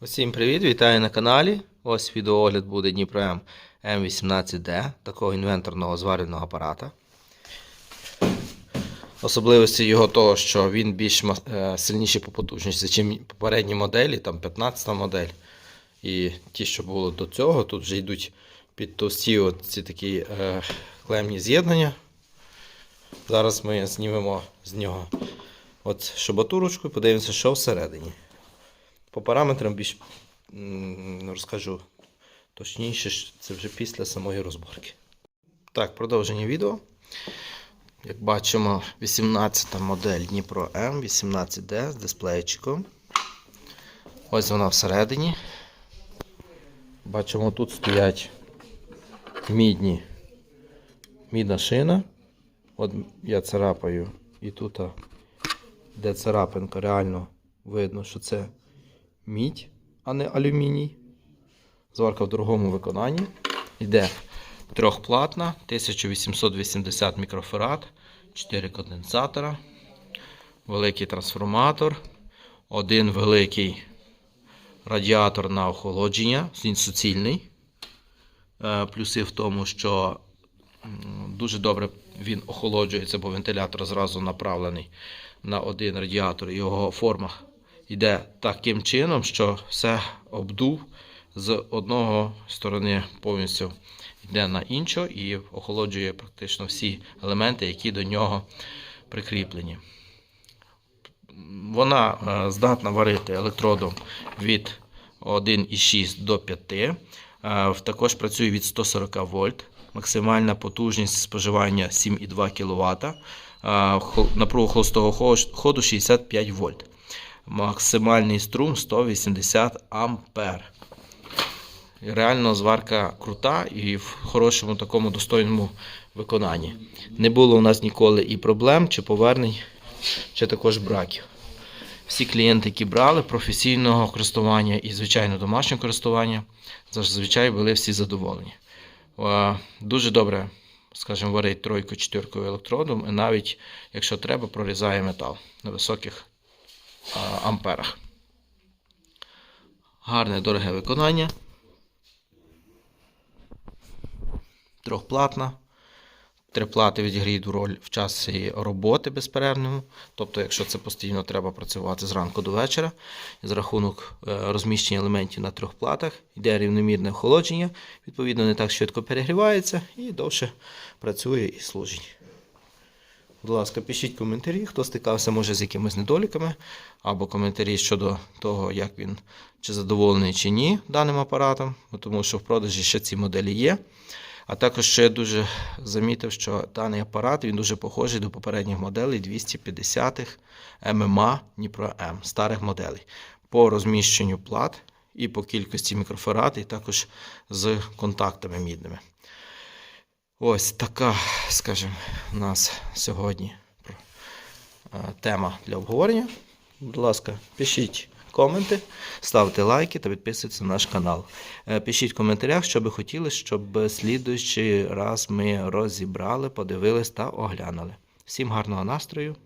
Усім привіт, вітаю на каналі. Ось відеоогляд буде Дніпро М М18D, такого інвенторного зварювального апарата. Особливості його того, що він більш е, сильніший по потужності, ніж попередні моделі, там 15 модель. І ті, що було до цього, тут вже йдуть під товсті ці такі е, клемні з'єднання. Зараз ми знімемо з нього от шабатурочку і подивимося, що всередині. По параметрам більш розкажу точніше, це вже після самої розборки. Так, продовження відео. Як бачимо, 18-та модель Дніпро М 18D з дисплейчиком. Ось вона всередині. Бачимо, тут стоять мідні мідна шина. От я царапаю, і тут, де царапинка, реально видно, що це мідь, а не алюміній. Зварка в дорогому виконанні. Йде трьохплатна, 1880 мікрофарад, 4 конденсатора, великий трансформатор, один великий радіатор на охолодження, він суцільний. Е, Плюси в тому, що дуже добре він охолоджується, бо вентилятор зразу направлений на один радіатор. Його форма йде таким чином, що все обдув з одного сторони повністю йде на іншу і охолоджує практично всі елементи, які до нього прикріплені. Вона е, здатна варити електродом від 1,6 до 5. Е, Також працює від 140 вольт. Максимальна потужність споживання 7,2 кВт. Напругу холостого ходу 65 вольт. Максимальний струм 180 ампер. Реально зварка крута і в хорошому такому достойному виконанні. Не було у нас ніколи і проблем, чи повернень, чи також браків. Всі клієнти, які брали професійного користування і, звичайно, домашнього користування, зазвичай були всі задоволені. Е, Дуже добре, скажімо, варить тройку чотиркою електродом, і навіть, якщо треба, прорізає метал на високих амперах. Гарне дороге виконання. Трьохплатна. Три плати відіграють роль в часі роботи безперервному. Тобто, якщо це постійно треба працювати зранку до вечора, з рахунок е, розміщення елементів на трьох платах, йде рівномірне охолодження, відповідно, не так швидко перегрівається і довше працює і служить. Будь ласка, пишіть коментарі, хто стикався може з якимись недоліками, або коментарі щодо того, як він чи задоволений чи ні даним апаратом, тому що в продажі ще ці моделі є. А також ще я дуже замітив, що даний апарат він дуже похожий до попередніх моделей 250-х ММА Дніпро М старих моделей по розміщенню плат і по кількості мікрофарад, і також з контактами мідними. Ось така, скажімо, у нас сьогодні е, тема для обговорення. Будь ласка, пишіть коменти, ставте лайки та підписуйтесь на наш канал. Е, Пишіть в коментарях, що би хотіли, щоб слідуючий раз ми розібрали, подивились та оглянули. Всім гарного настрою